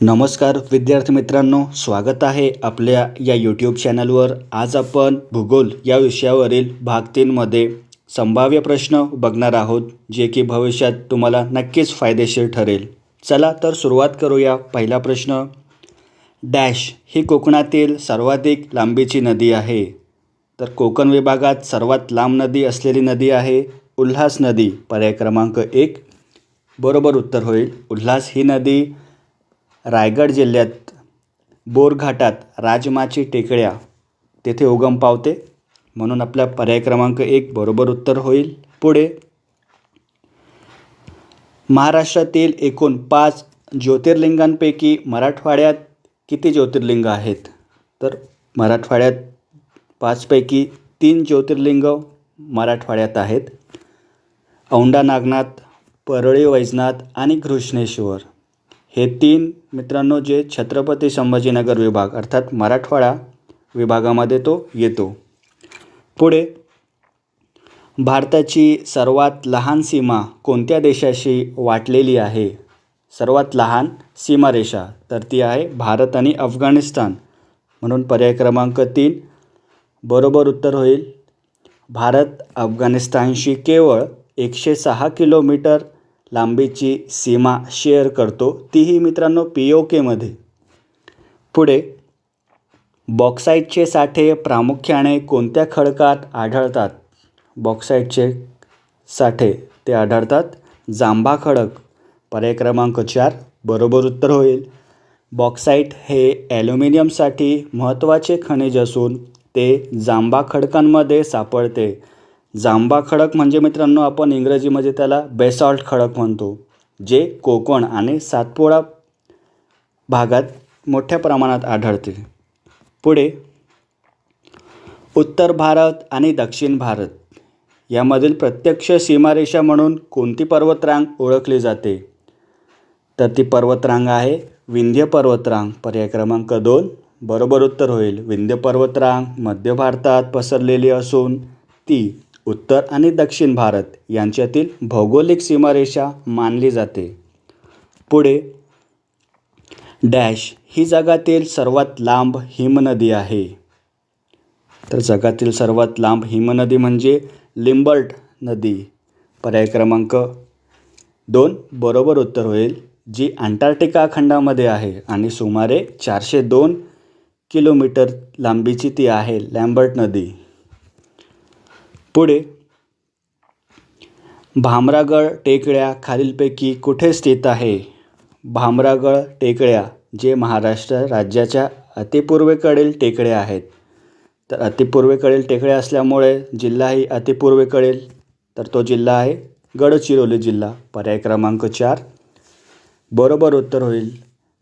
नमस्कार विद्यार्थी मित्रांनो. स्वागत आहे आपल्या या यूट्यूब चॅनलवर आज आपण भूगोल या विषयावरील भाग तीनमध्ये संभाव्य प्रश्न बघणार आहोत जे की भविष्यात तुम्हाला नक्कीच फायदेशीर ठरेल. चला तर सुरुवात करूया. पहिला प्रश्न डॅश ही कोकणातील सर्वाधिक लांबीची नदी आहे. तर कोकण विभागात सर्वात लांब नदी असलेली नदी आहे उल्हास नदी. पर्याय क्रमांक एक. बरोबर उत्तर होईल. उल्हास ही नदी रायगड जिल्ह्यात बोरघाटात राजमाची टेकड्या. तेथे उगम पावते. म्हणून आपला पर्याय क्रमांक एक बरोबर उत्तर होईल. पुढे. महाराष्ट्रातील एकूण पाच ज्योतिर्लिंगांपैकी मराठवाड्यात किती ज्योतिर्लिंग आहेत? तर मराठवाड्यात पाचपैकी तीन ज्योतिर्लिंग मराठवाड्यात आहेत. औंढा नागनाथ परळी वैजनाथ आणि घृष्णेश्वर. हे तीन मित्रांनो जे छत्रपती संभाजीनगर विभाग अर्थात मराठवाडा विभागामध्ये तो येतो. पुढे भारताची सर्वात लहान सीमा कोणत्या देशाशी वाटलेली आहे? सर्वात लहान सीमारेषा तर ती आहे भारत आणि अफगाणिस्तान. म्हणून पर्याय क्रमांक तीन बरोबर उत्तर होईल. भारत अफगाणिस्तानशी केवळ एकशे सहा किलोमीटर लांबीची सीमा शेअर करतो तीही मित्रांनो पी ओ केमध्ये. पुढे बॉक्साईटचे साठे प्रामुख्याने कोणत्या खडकात आढळतात? बॉक्साईटचे साठे ते आढळतात. जांभा खडक पर्याय क्रमांक चार बरोबर उत्तर होईल. बॉक्साईट हे ॲल्युमिनियमसाठी महत्त्वाचे खनिज असून ते जांभा खडकांमध्ये सापडते. जांबा खडक म्हणजे मित्रांनो आपण इंग्रजीमध्ये त्याला बेसॉल्ट खडक म्हणतो जे कोकण आणि सातपुडा भागात मोठ्या प्रमाणात आढळते. पुढे उत्तर भारत आणि दक्षिण भारत यामधील प्रत्यक्ष सीमारेषा म्हणून कोणती पर्वतरांग ओळखली जाते? तर ती पर्वतरांग आहे विंध्य पर्वतरांग. पर्याय क्रमांक दोन बरोबर उत्तर होईल. विंध्य पर्वतरांग मध्य भारतात पसरलेली असून ती उत्तर आणि दक्षिण भारत यांच्यातील भौगोलिक सीमारेषा मानली जाते. पुढे डॅश ही जगातील सर्वात लांब हिमनदी आहे. तर जगातील सर्वात लांब हिमनदी म्हणजे लिंबर्ट नदी. पर्याय क्रमांक दोन बरोबर उत्तर होईल जी अंटार्क्टिका खंडामध्ये आहे आणि सुमारे चारशे दोन किलोमीटर लांबीची ती आहे लॅम्बर्ट नदी. पुढे. भामरागड टेकड्या खालीलपैकी कुठे स्थित आहे? भामरागड टेकड्या जे महाराष्ट्र राज्याच्या अतिपूर्वेकडील टेकड्या आहेत. तर अतिपूर्वेकडील टेकड्या असल्यामुळे जिल्हाही अतिपूर्वेकडील तर तो जिल्हा आहे गडचिरोली जिल्हा. पर्याय क्रमांक चार. बरोबर उत्तर होईल.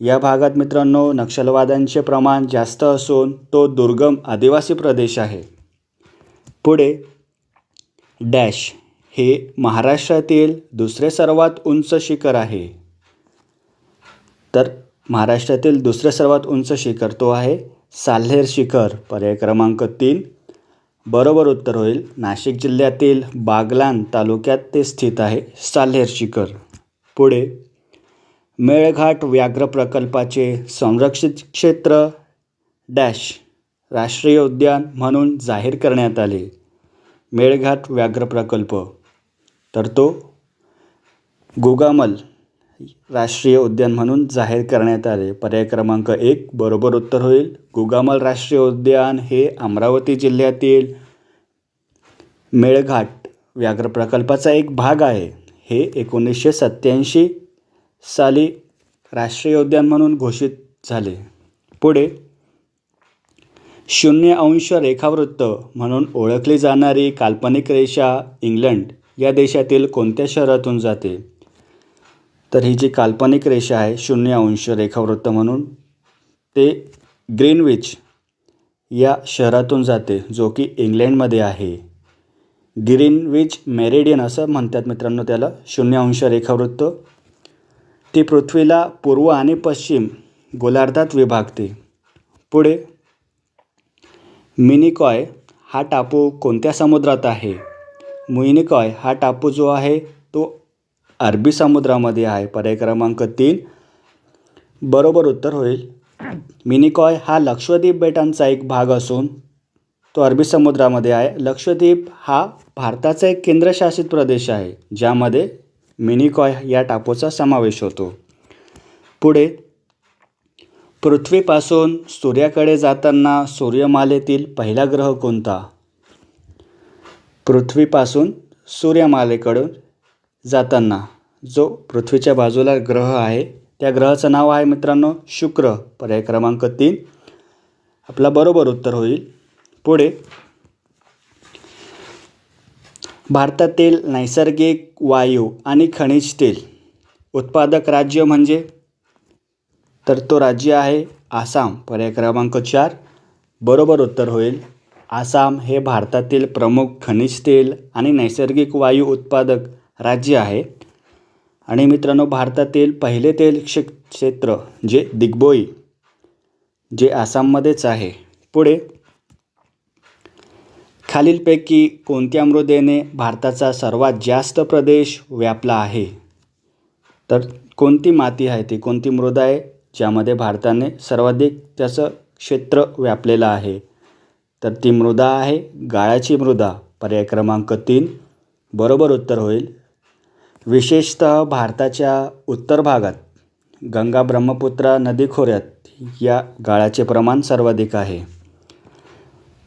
या भागात मित्रांनो नक्षलवाद्यांचे प्रमाण जास्त असून तो दुर्गम आदिवासी प्रदेश आहे. पुढे डॅश हे महाराष्ट्रातील दुसरे सर्वात उंच शिखर आहे. तर महाराष्ट्रातील दुसरे सर्वात उंच शिखर तो आहे साल्हेर शिखर. पर्याय क्रमांक तीन. बरोबर उत्तर होईल. नाशिक जिल्ह्यातील बागलान तालुक्यात ते स्थित आहे साल्हेर शिखर. पुढे मेळघाट व्याघ्र प्रकल्पाचे संरक्षित क्षेत्र डॅश राष्ट्रीय उद्यान म्हणून जाहीर करण्यात आले. मेळघाट व्याघ्र प्रकल्प. तर तो गोगामल राष्ट्रीय उद्यान म्हणून जाहीर करण्यात आले. पर्याय क्रमांक एक बरोबर उत्तर होईल. गोगामल राष्ट्रीय उद्यान हे अमरावती जिल्ह्यातील मेळघाट व्याघ्र प्रकल्पाचा एक भाग आहे. हे एकोणीसशे सत्त्याऐंशी साली राष्ट्रीय उद्यान म्हणून घोषित झाले. पुढे शून्य अंश रेखावृत्त म्हणून ओळखली जाणारी काल्पनिक रेषा इंग्लंड या देशातील कोणत्या शहरातून जाते? तर ही जी काल्पनिक रेषा आहे शून्य अंश रेखावृत्त म्हणून ते ग्रीनविच या शहरातून जाते जो की इंग्लंडमध्ये आहे. ग्रीनविच मेरेडियन असं म्हणतात मित्रांनो त्याला शून्य अंश रेखावृत्त. ती पृथ्वीला पूर्व आणि पश्चिम गोलार्धात विभागते. पुढे मिनिकॉय हा टापू कोणत्या समुद्रात आहे? मुइनिकॉय हा टापू जो आहे तो अरबी समुद्रामध्ये आहे. पर्याय क्रमांक तीन. बरोबर उत्तर होईल. मिनिकॉय हा लक्षद्वीप बेटांचा एक भाग असून तो अरबी समुद्रामध्ये आहे. लक्षद्वीप हा भारताचा एक केंद्रशासित प्रदेश आहे ज्यामध्ये मिनिकॉय या टापूचा समावेश होतो. पुढे पृथ्वीपासून सूर्याकडे जाताना सूर्यमालेतील पहिला ग्रह कोणता? पृथ्वीपासून सूर्यमालेकडून जाताना जो पृथ्वीच्या बाजूला ग्रह आहे त्या ग्रहाचं नाव आहे मित्रांनो शुक्र. पर्याय क्रमांक तीन. आपला बरोबर उत्तर होईल. पुढे. भारतातील नैसर्गिक वायू आणि खनिज तेल. उत्पादक राज्य म्हणजे? तर तो राज्य आहे. आसाम पर्याय क्रमांक चार. बरोबर उत्तर होईल. आसाम हे भारतातील प्रमुख खनिज तेल आणि नैसर्गिक वायू उत्पादक राज्य आहे. आणि मित्रांनो भारतातील पहिले तेल क्षेत्र जे दिग्बोई जे आसाममध्येच आहे. पुढे. खालीलपैकी कोणत्या मृदेने भारताचा सर्वात जास्त प्रदेश व्यापला आहे? तर कोणती माती आहे ती? कोणती मृदा आहे? ज्यामध्ये भारताने सर्वाधिक त्याचं क्षेत्र व्यापलेलं आहे. तर ती मृदा आहे गाळाची मृदा. पर्याय क्रमांक तीन. बरोबर उत्तर होईल. विशेषतः भारताच्या उत्तर भागात गंगा ब्रह्मपुत्रा नदी खोऱ्यात या गाळाचे प्रमाण सर्वाधिक आहे.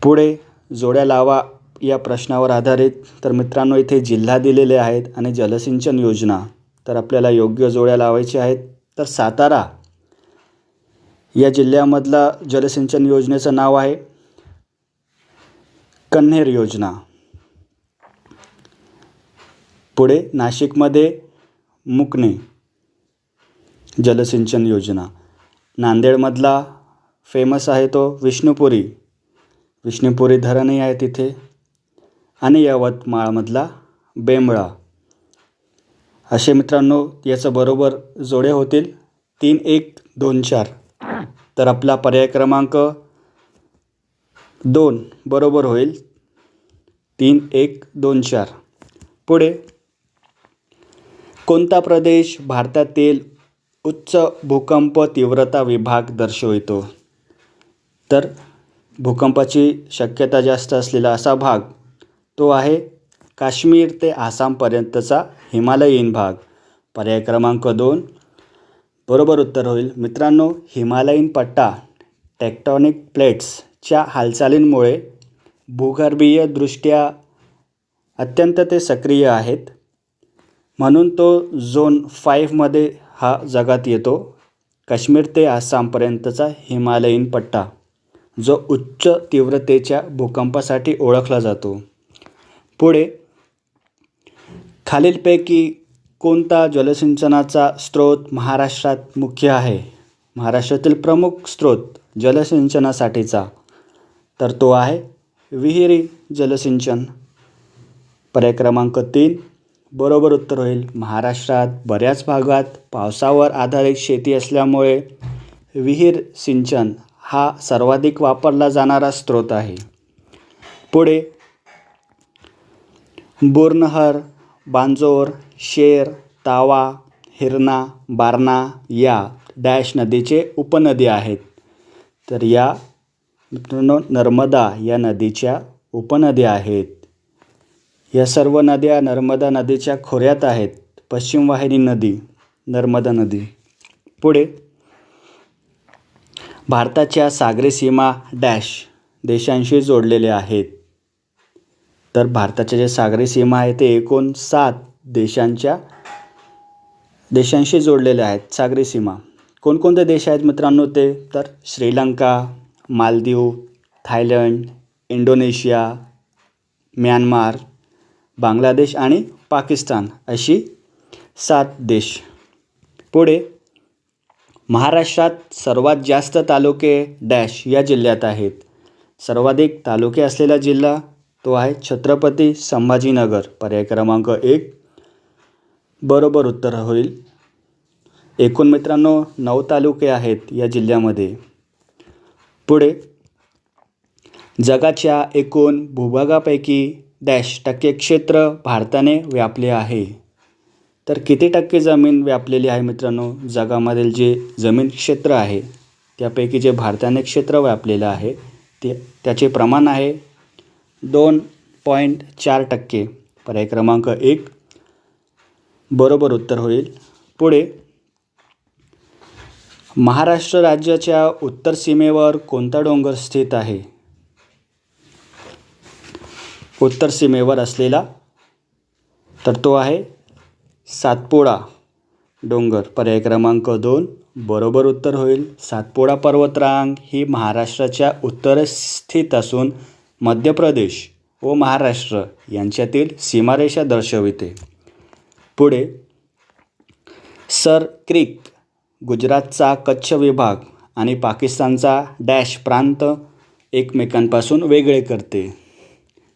पुढे जोड्या लावा या प्रश्नावर आधारित तर मित्रांनो इथे जिल्हा दिलेले आहेत आणि जलसिंचन योजना. तर आपल्याला योग्य जोड्या लावायच्या आहेत. तर सातारा या जिल्ह्यामधला जलसिंचन योजनेचं नाव आहे कन्हेर योजना. पुढे नाशिकमध्ये मुकणे जलसिंचन योजना. नांदेडमधला फेमस आहे तो विष्णुपुरी. विष्णुपुरी धरणही आहे तिथे. आणि यवतमाळमधला बेंबळा. असे मित्रांनो याचं बरोबर जोडे होतील तीन एक दोन चार. तर आपला पर्याय क्रमांक दोन बरोबर होईल. तीन एक दोन चार. पुढे. कोणता प्रदेश भारतातील उच्च भूकंप तीव्रता विभाग दर्शवितो? तर भूकंपाची शक्यता जास्त असलेला असा भाग तो आहे काश्मीर ते आसामपर्यंतचा हिमालयीन भाग. पर्याय क्रमांक दोन बरोबर उत्तर होईल. मित्रांनो हिमालयीन पट्टा टेक्टॉनिक प्लेट्सच्या हालचालींमुळे भूगर्भीयदृष्ट्या अत्यंत ते सक्रिय आहेत. म्हणून तो झोन फाईव्हमध्ये हा जगात येतो. काश्मीर ते आसामपर्यंतचा हिमालयीन पट्टा जो उच्च तीव्रतेच्या भूकंपासाठी ओळखला जातो. पुढे खालीलपैकी कोणता जलसिंचनाचा स्रोत महाराष्ट्रात मुख्य आहे? महाराष्ट्रातील प्रमुख स्रोत जलसिंचनासाठीचा. तर तो आहे विहिरी जलसिंचन. पर्याय क्रमांक तीन बरोबर उत्तर होईल महाराष्ट्रात बऱ्याच भागात पावसावर आधारित शेती असल्यामुळे विहीर सिंचन हा सर्वाधिक वापरला जाणारा स्रोत आहे. पुढे बोरनहर बांजोर शेर तावा हिरणा बारणा या डॅश नदीचे उपनदी आहेत. तर या मित्रांनो नर्मदा या नदीच्या उपनद्या आहेत. या सर्व नद्या नर्मदा नदीच्या खोऱ्यात आहेत. पश्चिम वाहिनी नदी नर्मदा नदी. पुढे भारताच्या सागरी सीमा डॅश देशांशी जोडलेले आहेत. तर भारताच्या जे सागरी सीमा आहे ते एकूण सात देशांच्या देशांशी जोडलेले आहेत सागरी सीमा. कोणकोणते देश आहेत मित्रांनो ते? तर Sri Lanka Maldives Thailand Indonesia Myanmar Bangladesh आणि पाकिस्तान अशी सात देश. पुढे महाराष्ट्रात सर्वात जास्त तालुके डॅश या जिल्ह्यात आहेत. सर्वाधिक तालुके असलेला जिल्हा तो आहे छत्रपती संभाजीनगर. पर्याय क्रमांक एक. बरोबर उत्तर होईल. एकूण मित्रांनो नऊ तालुके आहेत या जिल्ह्यामध्ये. पुढे जगाच्या एकूण भूभागापैकी डॅश टक्के क्षेत्र भारताने व्यापले आहे. तर किती टक्के जमीन व्यापलेली आहे मित्रांनो? जगामधील जे जमीन क्षेत्र आहे त्यापैकी जे भारताने क्षेत्र व्यापलेलं आहे ते त्याचे प्रमाण आहे दोन पॉईंट चार टक्के. पर्याय क्रमांक एक. बरोबर उत्तर होईल. पुढे महाराष्ट्र राज्याच्या उत्तर सीमेवर कोणता डोंगर स्थित आहे? उत्तर सीमेवर असलेला तर तो आहे सातपोडा डोंगर. पर्याय क्रमांक दोन. बरोबर उत्तर होईल. सातपोडा पर्वतरांग ही महाराष्ट्राच्या उत्तरेस स्थित असून मध्य प्रदेश व महाराष्ट्र यांच्यातील सीमारेषा दर्शविते. पुढे सर क्रिक गुजरातचा कच्छ विभाग आणि पाकिस्तानचा डॅश प्रांत एकमेकांपासून वेगळे करते.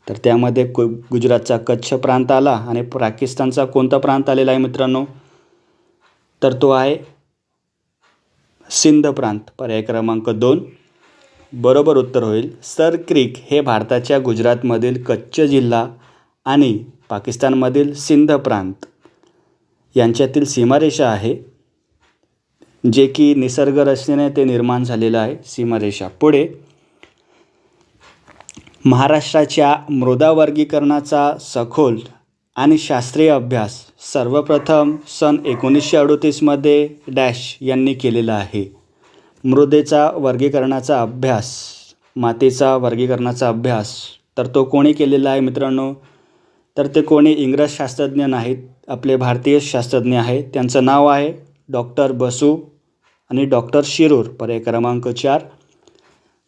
तर त्यामध्ये गु गुजरातचा कच्छ प्रांत आला आणि पाकिस्तानचा कोणता प्रांत आलेला आहे मित्रांनो? तर तो आहे सिंध प्रांत. पर्याय क्रमांक दोन बरोबर उत्तर होईल. सर क्रिक हे भारताच्या गुजरातमधील कच्छ जिल्हा आणि पाकिस्तानमधील सिंध प्रांत यांच्यातील सीमारेषा आहे जे की निसर्गरचनेने ते निर्माण झालेलं आहे. सीमारेषा. पुढे महाराष्ट्राच्या मृदा वर्गीकरणाचा सखोल आणि शास्त्रीय अभ्यास सर्वप्रथम सन एकोणीसशे अडोतीसमध्ये डॅश यांनी केलेला आहे. मृदेचा वर्गीकरणाचा अभ्यास मातीचा वर्गीकरणाचा अभ्यास. तर तो कोणी केलेला आहे मित्रांनो? तर ते कोणी इंग्रज शास्त्रज्ञ नाहीत आपले भारतीय शास्त्रज्ञ आहेत. त्यांचं नाव आहे डॉक्टर बसू आणि डॉक्टर शिरूर पर्याय क्रमांक चार.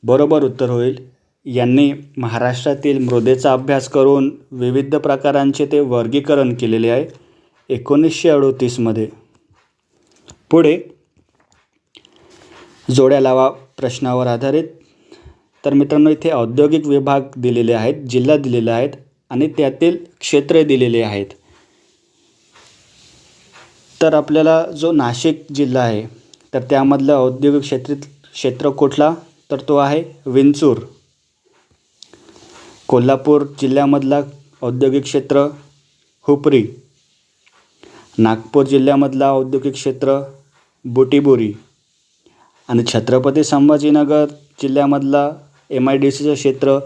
बरोबर उत्तर होईल. यांनी महाराष्ट्रातील मृदेचा अभ्यास करून विविध प्रकारांचे ते वर्गीकरण केलेले आहे एकोणीसशे अडोतीसमध्ये. पुढे जोड्या लावा प्रश्नावर आधारित. तर मित्रांनो इथे औद्योगिक विभाग दिलेले आहेत जिल्हा दिलेले आहेत आणि त्यातील क्षेत्रे दिलेले आहेत. तर आपल्याला जो नाशिक जिल्हा आहे तर त्यामधलं औद्योगिक क्षेत्रित क्षेत्र कुठला? तर तो आहे विंचूर. कोल्हापूर जिल्ह्यामधला औद्योगिक क्षेत्र हुपरी. नागपूर जिल्ह्यामधला औद्योगिक क्षेत्र बुटीबुरी. आणि छत्रपती संभाजीनगर जिल्ह्यामधला एम आय डी सीचं क्षेत्र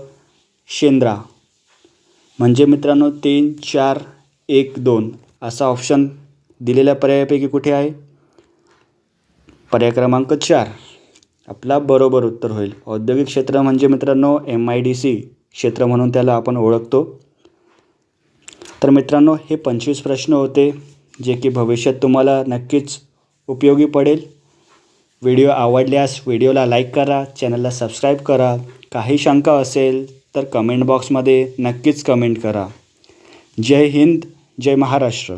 शेंद्रा. म्हणजे मित्रांनो तीन चार एक दोन असा ऑप्शन दिलेल्या पर्यायापैकी कुठे आहे? पर्याय क्रमांक चार. आपला बरोबर उत्तर होईल. औद्योगिक क्षेत्र म्हणजे मित्रांनो एम आय डी सी क्षेत्र म्हणून त्याला आपण ओळखतो. तर मित्रांनो हे पंचवीस प्रश्न होते जे की भविष्यात तुम्हाला नक्कीच उपयोगी पडेल. व्हिडिओ आवडल्यास व्हिडिओला लाईक करा चॅनलला सबस्क्राईब करा. काही शंका असेल तर कमेंट बॉक्समध्ये नक्कीच कमेंट करा. जय हिंद जय महाराष्ट्र.